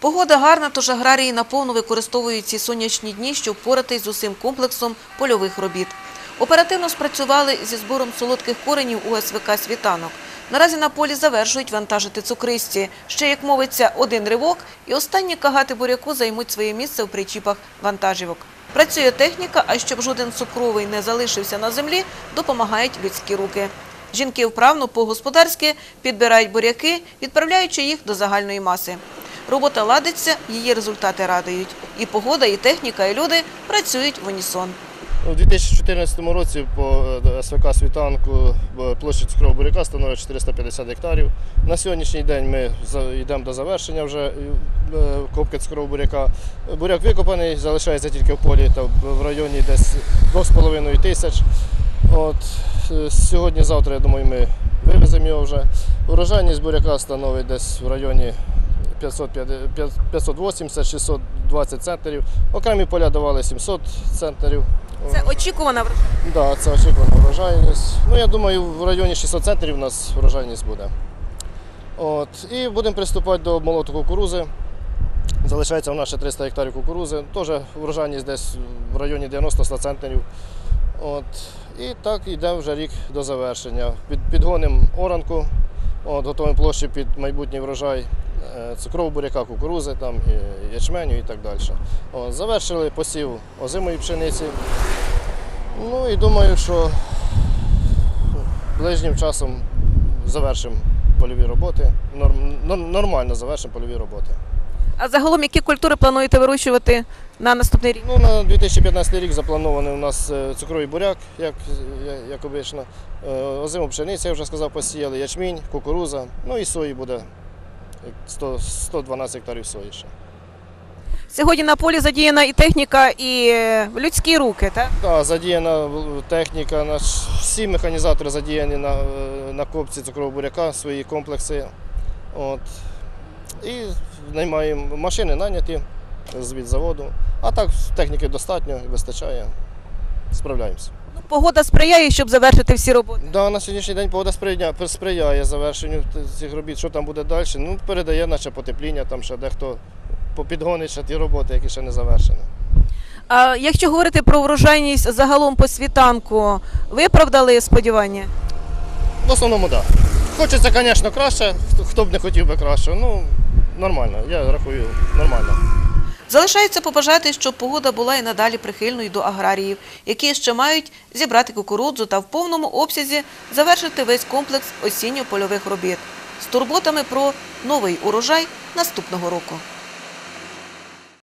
Погода гарна, тож аграрії наповну використовують ці сонячні дні, щоб впоратись з усім комплексом польових робіт. Оперативно спрацювали зі збором солодких коренів у СВК «Світанок». Наразі на полі завершують вантажити цукристі. Ще, як мовиться, один ривок, і останні кагати буряку займуть своє місце в причіпах вантажівок. Працює техніка, а щоб жоден цукровий не залишився на землі, допомагають людські руки. Жінки вправно по-господарськи підбирають буряки, відправляючи їх до загальної маси. Робота ладиться, її результати радують. І погода, і техніка, і люди працюють в унісон. У 2014 році по е, СВК «Світанку» е, площа цукрового буряка становить 450 гектарів. На сьогоднішній день ми йдемо до завершення вже е, копки цукрового буряка. Буряк викопаний, залишається тільки в полі та в районі десь 2,5 тисяч. Е, Сьогодні-завтра, я думаю, ми вивеземо його вже. Урожайність буряка становить десь в районі 580-620 центнерів. Окремі поля давали 700 центнерів. Це очікувана Так, да, це очікувана врожайність. Ну, я думаю, в районі 600 центрів у нас врожайність буде. От. І будемо приступати до молоту кукурузи. Залишається у нас ще 300 гектарів кукурузи. Теж врожайність десь в районі 90-100 центнерів. От. І так йде вже рік до завершення. Під, підгонимо оранку, от, готуємо площу під майбутній врожай цукрового буряка, кукурузи, там, і ячменю і так далі. От, завершили посів озимої пшениці. Ну і думаю, що ближнім часом завершимо польові роботи. Норм- Нормально завершимо польові роботи. А загалом, які культури плануєте вирощувати на наступний рік? Ну, на 2015 рік запланований у нас е, цукровий буряк, як, як обично. Е, Озиму пшеницю, я вже сказав, посіяли, ячмінь, кукуруза, ну і сої буде 100, 112 гектарів сої ще. Сьогодні на полі задіяна і техніка, і е, людські руки, так? Так, задіяна техніка, наш, всі механізатори задіяні на, е, на копці цукрового буряка, свої комплекси. От. І наймаємо машини наняті з від заводу. А так техніки достатньо, вистачає. Справляємося. Ну, погода сприяє, щоб завершити всі роботи. Да, на сьогоднішній день погода сприяє, сприяє завершенню цих робіт. Що там буде далі? Ну, передає наче потепління, там ще дехто попідгонить ще ті роботи, які ще не завершені. А якщо говорити про врожайність загалом по світанку, виправдали сподівання? В основному так. Да. Хочеться, звісно, краще, хто б не хотів би краще. Ну, нормально, я рахую, нормально. Залишається побажати, щоб погода була і надалі прихильною до аграріїв, які ще мають зібрати кукурудзу та в повному обсязі завершити весь комплекс осінньо-польових робіт з турботами про новий урожай наступного року.